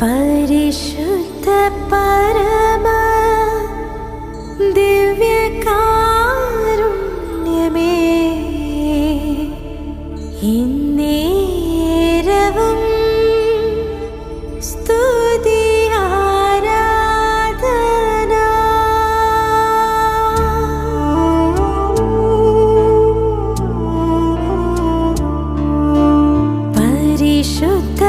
പരിശുദ്ധ പരമ ദിവ്യകാരുണ്യമേ ഇന്നേരവും സ്തുതി ആരാധന. പരിശുദ്ധ